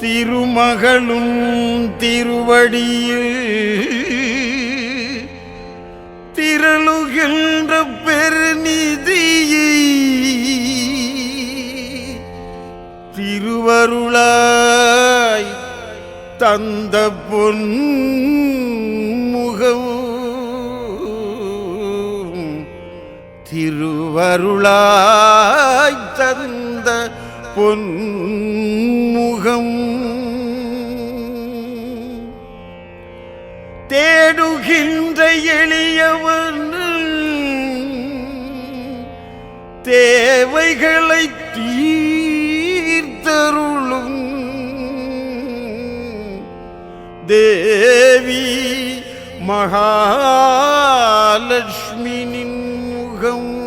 திருமகளும் திருவடியில் திரளுகின்ற பெருநிதியை திருவருளாய் தந்த பொன் முகம் திருவருளாய் தந்த பொன் தேடுகின்ற எளியவன். தேவைகளை தீர்த்தருளும். தேவி மகாலட்சுமினின் முகம்.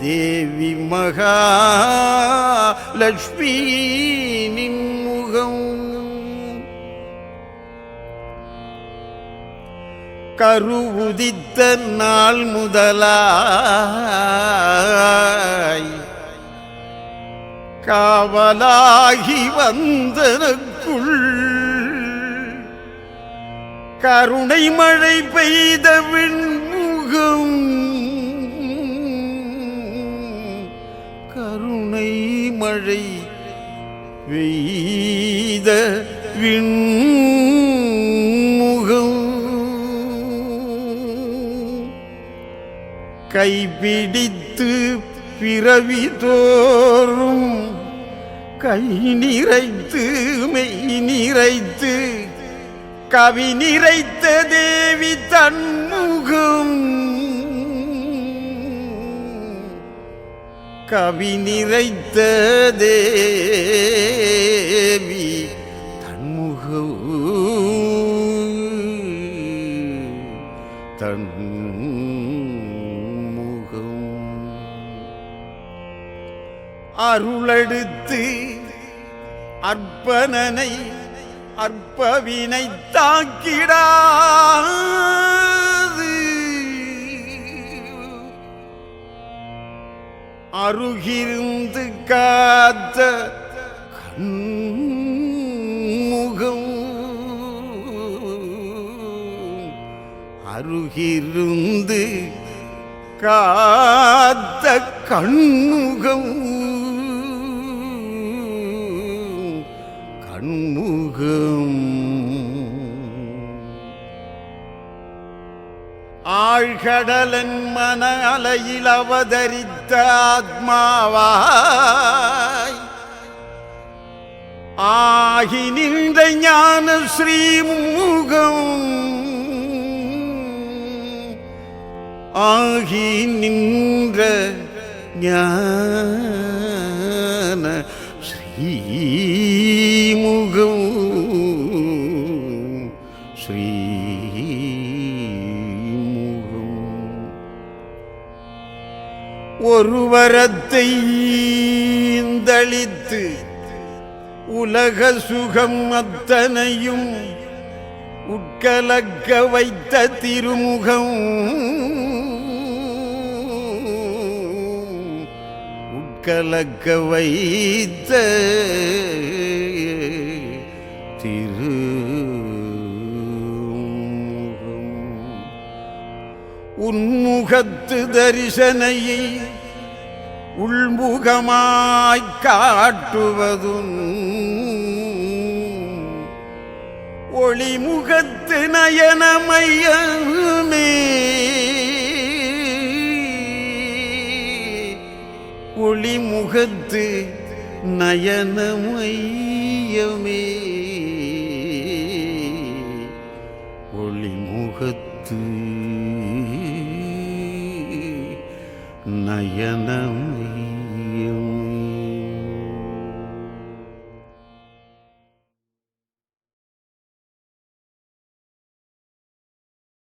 தேவி மகாலட்சுமினின் முகம். கருவுதித்த நாள் முதலாய். காவலாகி வந்தனுக்குள் கருணை மழை பெய்த விண்முகம். கருணை மழை பெய்த விண் கைபிடித்து பிறவி தோறும் கை நிறைத்து மெய் நிறைத்து கவி நிறைத்த தேவி தன்முகம். கவி நிறைத்த தேவி முகம் அருளெடுத்து அற்பனனை அற்பவினை தாக்கிடாது அருகிருந்து காத்த கண் அருகிருந்து காத்த கண்முகம். கண்முகம். ஆழ்கடலன் மன அலையில் அவதரித்த ஆத்மாவாய் ஆகி நின்ற ஞான ஸ்ரீமுகம் ஆகி நின்ற ஞான ஸ்ரீமுகம் ஸ்ரீமுகம். ஒருவரத்தை ஈந்தளித்து உலக சுகம் அத்தனையும் உட்கலக்க வைத்த திருமுகம் கலக்க வைத்த திரு உன்முகத்து தரிசனையை உள்முகமாய்க் காட்டுவதும் ஒளிமுகத்து நயனமையமே. ஒளிமுகத்து நயனமையமே. ஒளிமுகத்து நயனமே